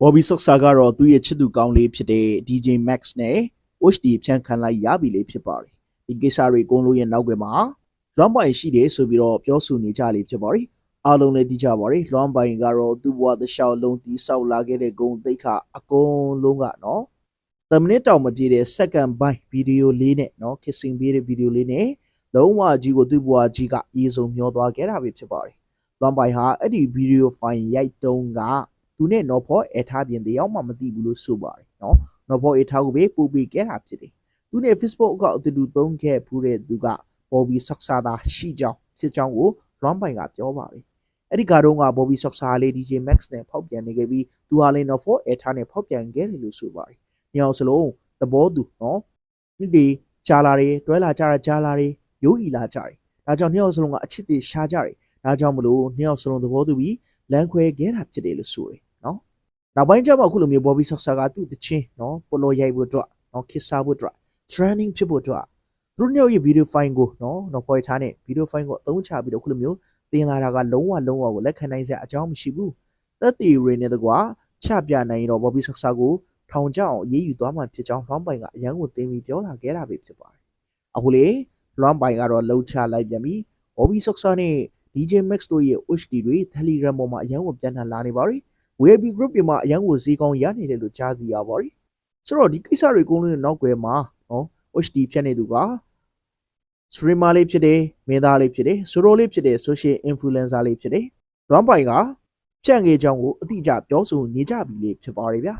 Bobby Soxa ကတော့သူ့ရဲ့ချစ်သူကောင်းလေးဖြစ်တဲ့ DJ Max နဲ့ HD ဖြန့်ခံလိုက်ရပြီလေဖြစ်ပါတယ်ဒီကိစ္စတွေအကုန်လုံးရဲ့နောက်ွယ်မှာလွမ်းပိုင်ရှိတယ်ဆိုပြီးတော့ပြောဆိုနေကြလေဖြစ်ပါတယ်အားလုံးလည်းသိကြပါတယ်လွမ်းပိုင်ကတော့သူ့ဘဝတစ်လျှောက်လုံးတီးဆောက်လာခဲ့တဲ့ဂုံတိတ်ခအကုန်လုံးကနော်တမနစ်တောင်မပြည့်တဲ့ second byte ဗီဒီယိုလေးနဲ့နော် kissing ပေးတဲ့ဗီဒီယိုလေးနဲ့လုံးဝကြီးကိုသူ့ဘဝကြီးကအေးဆုံးမျောသွားခဲ့တာပဲဖြစ်ပါတယ်လွမ်းပိုင်ဟာအဲ့ဒီဗီဒီယိုဖိုင်ရိုက်တုံးက သူနဲ့နော်ဖောအဲထားပြင်တယောက်မှမသိဘူးလို့ဆိုပါတယ်နော်နော်ဖောအဲထားကိုပဲပူပေးခဲ့တာဖြစ်တယ်သူနဲ့ Facebook အကောင့်အတူတူသုံးခဲ့ဖူးတဲ့သူက Bobby Soxa သာရှိကြောင်းဖြစ်ကြောင်းကို Ron ပိုင်ကပြောပါတယ်အဲ့ဒီကတော့က Bobby Soxa လေး DJ Max နဲ့ဖောက်ပြန်နေခဲ့ပြီးသူဟာလည်းနော်ဖောအဲထားနဲ့ဖောက်ပြန်ခဲ့တယ်လို့ဆိုပါတယ်ညောင်စလုံးသဘောတူနော်ဒီဒီကြာလာတယ်တွဲလာကြတာကြာလာတယ်ရိုးအီလာကြတယ်ဒါကြောင့်ညောင်စလုံးကအချစ်တွေရှားကြတယ်ဒါကြောင့်မလို့ညောင်စလုံးသဘောတူပြီးလမ်းခွဲခဲ့တာဖြစ်တယ်လို့ဆိုတယ် နော်နောက်ပိုင်းကျမှအခုလိုမျိုး Bobby Soxa ကသူ့တချင်းနော်ပိုလိုရိုက်ဖို့အတွက်နော်ခစ်စားဖို့အတွက် training ဖြစ်ဖို့အတွက်သူတို့ညရဲ့ video file ကိုနော်နော်ပေါ်ထားတဲ့ video file ကိုအသုံးချပြီးတော့အခုလိုမျိုးတင်လာတာကလုံးဝလုံးဝကိုလက်ခံနိုင်စရာအကြောင်းမရှိဘူးသက်တည်ရင်းနဲ့တကွာချပြနိုင်ရင်တော့ Bobby Soxa ကိုထောင်ချအောင်အေးအေးယူသွားမှဖြစ်ကြောင်း Ron ပိုင်ကအရန်ကိုတင်ပြီးပြောလာခဲ့တာပဲဖြစ်ပါတယ်အခုလေ Ron ပိုင်ကတော့လှုပ်ချလိုက်ပြန်ပြီး Bobby Soxa နဲ့ DJ Max တို့ရဲ့ HD တွေ Telegram ပေါ်မှာအရန်ကိုပြန်ထန်လာနေပါပြီ WebB group တွေမှာအရန်ကိုဈေးကောင်းရနေတယ်လို့ကြားသိရပါတယ်ဆိုတော့ဒီကိစ္စတွေအကုန်လုံးရဲ့နောက်ွယ်မှာနော် HD ဖြတ်နေသူက streamer လေးဖြစ်တယ်မင်းသားလေးဖြစ်တယ်ဆိုတော့လေးဖြစ်တယ် social influencer လေးဖြစ်တယ် run ပိုင်ကဖြန့်ငယ်ကြောင်းကိုအတိအကျပြောဆိုနေကြပြီလေဖြစ်ပါတယ်ဗျာ